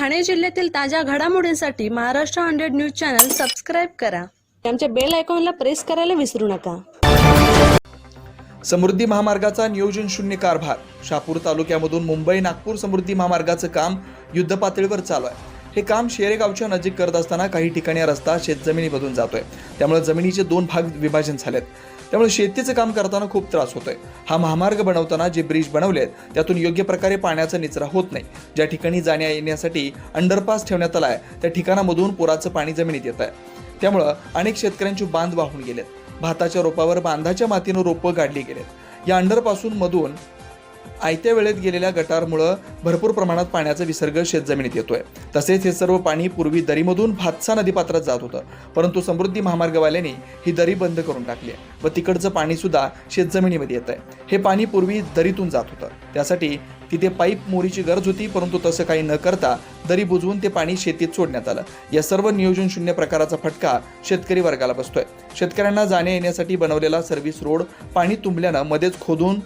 ठाणे जिल्ह्यातील ताज्या घडामोडींसाठी Maharashtra hundred news channel subscribe करा. आमच्या बेल आयकॉनला प्रेस करायला विसरू नका. समृद्धी महामार्गाचा नियोजन शून्य कारभार. शापूर तालुक्यामधून मुंबई नागपूर समृद्धी महामार्गाचं काम युद्धपातळीवर चालू आहे. हे काम शेरेगावच्या नजीक करत असताना काही ठिकाणी रस्ता शेतजमिनीमधून जातोय. त्यामुळे जमिनीचे दोन भाग विभाजन झालेत. त्यामुळे शेतीचं काम करताना खूप त्रास होतोय. हा महामार्ग बनवताना जे ब्रिज बनवलेत त्यातून योग्य प्रकारे पाण्याचा निचरा होत नाही. ज्या ठिकाणी जाण्या येण्यासाठी अंडरपास ठेवण्यात आलाय त्या ठिकाणामधून पुराचं पाणी जमिनीत येत आहे त्यामुळं अनेक शेतकऱ्यांची बांध वाहून गेलेत. भाताच्या रोपावर बांधाच्या मातीनं रोपं गाडली गेलेत. या अंडरपासून मधून आयत्या वेळेत गेलेल्या गटारमुळं भरपूर प्रमाणात पाण्याचा विसर्ग शेतजमिनीत येतोय. तसेच हे सर्व पाणी पूर्वी दरीमधून भातसा नदीपात्रात जात होतं. परंतु समृद्धी महामार्गवाल्यांनी ही दरी बंद करून टाकली आहे व तिकडचं पाणीसुद्धा शेतजमिनीमध्ये येत आहे हे पाणी पूर्वी दरीतून जात होतं. त्यासाठी तिथे पाईप मोरीची गरज होती परंतु तसं काही न करता दरी बुजवून ते पाणी शेतीत सोडण्यात आलं. या सर्व नियोजन शून्य प्रकाराचा फटका शेतकरी वर्गाला बसतोय. शेतकऱ्यांना जाण्या येण्यासाठी बनवलेला सर्व्हिस रोड पाणी तुंबल्यानं मध्येच खोदून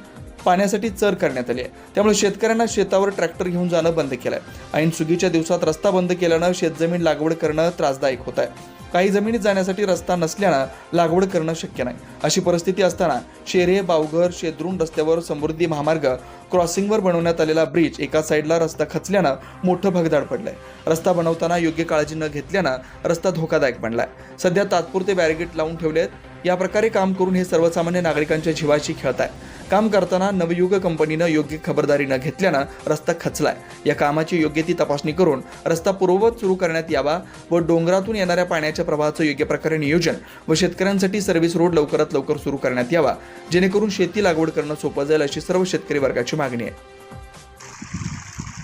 पाण्यासाठी चर करण्यात आली आहे. त्यामुळे शेतकऱ्यांना शेतावर ट्रॅक्टर घेऊन जाणं बंद केलंय. ऐन सुगीच्या दिवसात रस्ता बंद केल्यानं शेतजमीन लागवड करणं त्रासदायक होत आहे. काही जमिनीत जाण्यासाठी रस्ता नसल्यानं लागवड करणं शक्य नाही. अशी परिस्थिती असताना शेरे बावघर शेद्रून रस्त्यावर समृद्धी महामार्ग क्रॉसिंगवर बनवण्यात आलेला ब्रिज एका साईडला रस्ता खचल्यानं मोठं भगदाड पडलंय. रस्ता बनवताना योग्य काळजी न घेतल्यानं रस्ता धोकादायक बनलाय. सध्या तात्पुरते बॅरिगेट लावून ठेवलेत या प्रकारे काम करून हे सर्वसामान्य नागरिकांच्या जीवाशी खेळत आहे. काम करताना नवयुग कंपनीनं योग्य खबरदारी न घेतल्यानं रस्ता खचलाय. या कामाची योग्य ती तपासणी करून रस्ता पूर्ववत सुरू करण्यात यावा व डोंगरातून येणाऱ्या पाण्याच्या प्रवाहाचं योग्य प्रकारे नियोजन व शेतकऱ्यांसाठी सर्व्हिस रोड लवकरात लवकर सुरू करण्यात यावा. जेणेकरून शेती लागवड करणं सोपं जाईल अशी सर्व शेतकरी वर्गाची मागणी आहे.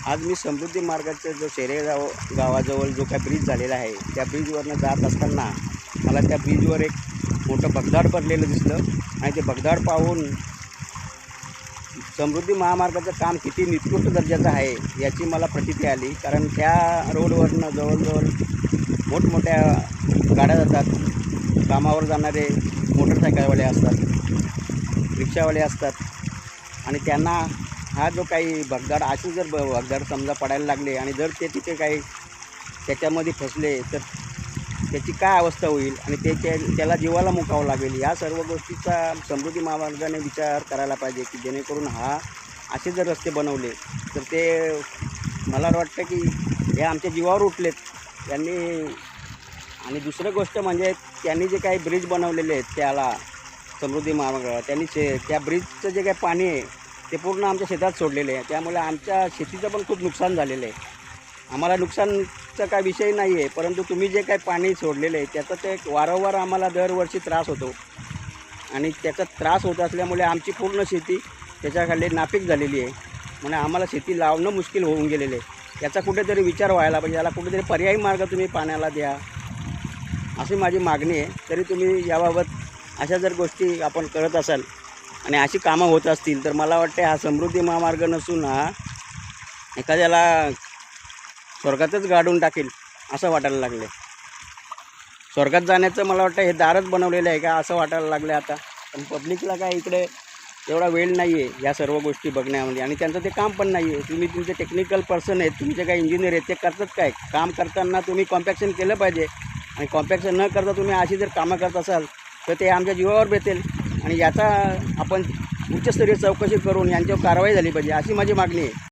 आज मी समृद्धी मार्गाचा जो शेरेगाव गावाजवळ जो काय ब्रिज झालेला आहे त्या ब्रिजवरनं जात असताना मला त्या ब्रिजवर एक मोठं भगदाड पडलेलं दिसलं. आणि ते भगदाड पाहून समृद्धी महामार्गाचं काम किती निकृष्ट दर्जाचं आहे याची मला प्रतिती आली. कारण त्या रोडवरनं जवळजवळ मोठमोठ्या गाड्या जातात कामावर जाणारे मोटरसायकलवाले असतात रिक्षावाले असतात. आणि त्यांना हा जो काही भगदाड असे जर ब- भगदाड समजा पडायला लागले आणि जर ते तिथे काही त्याच्यामध्ये फसले तर त्याची काय अवस्था होईल आणि त्याच्या त्याला जीवाला मुकावं लागेल या सर्व गोष्टीचा समृद्धी महामार्गाने विचार करायला पाहिजे की जेणेकरून हा असे जर रस्ते बनवले तर ते मला वाटतं की हे आमच्या जीवावर उठलेत. त्यांनी आणि दुसरं गोष्ट म्हणजे त्यांनी जे काही ब्रिज बनवलेले आहेत त्याला समृद्धी महामार्गाला त्यांनी शे त्या ब्रिजचं जे काही पाणी आहे ते पूर्ण आमच्या शेतात सोडलेले आहे. त्यामुळे आमच्या शेतीचं पण खूप नुकसान झालेलं आहे. आम्हाला नुकसान चा काय विषय नाही आहे परंतु तुम्ही जे काही पाणी सोडलेलं आहे त्याचा ते वारंवार आम्हाला दरवर्षी त्रास होतो. आणि त्याचा त्रास होत असल्यामुळे आमची पूर्ण शेती त्याच्याखाली नापीक झालेली आहे. म्हणजे आम्हाला शेती लावणं मुश्किल होऊन गेलेलं आहे. याचा कुठेतरी विचार व्हायला पाहिजे याला कुठेतरी पर्यायी मार्ग तुम्ही पाण्याला द्या. अशी माझी मागणी आहे. तरी तुम्ही याबाबत अशा जर गोष्टी आपण करत असाल आणि अशी कामं होत असतील तर मला वाटते हा समृद्धी महामार्ग नसून हा एखाद्याला स्वर्गातच गाडून टाकेल असं वाटायला लागलं. स्वर्गात जाण्याचं मला वाटतं हे दारच बनवलेलं आहे का असं वाटायला लागलं आता. पण पब्लिकला काय इकडे एवढा वेळ नाही आहे या सर्व गोष्टी बघण्यामध्ये. आणि त्यांचं ते काम पण नाही आहे तुम्ही तुमचे टेक्निकल पर्सन आहेत तुमचे काय इंजिनियर आहेत ते करतात काय? काम करताना तुम्ही कॉम्पॅक्शन केलं पाहिजे. आणि कॉम्पॅक्शन न करता तुम्ही अशी जर कामं करत असाल तर ते आमच्या जीवावर बेतेल. आणि याचा आपण उच्चस्तरीय चौकशी करून यांच्यावर कारवाई झाली पाहिजे अशी माझी मागणी आहे.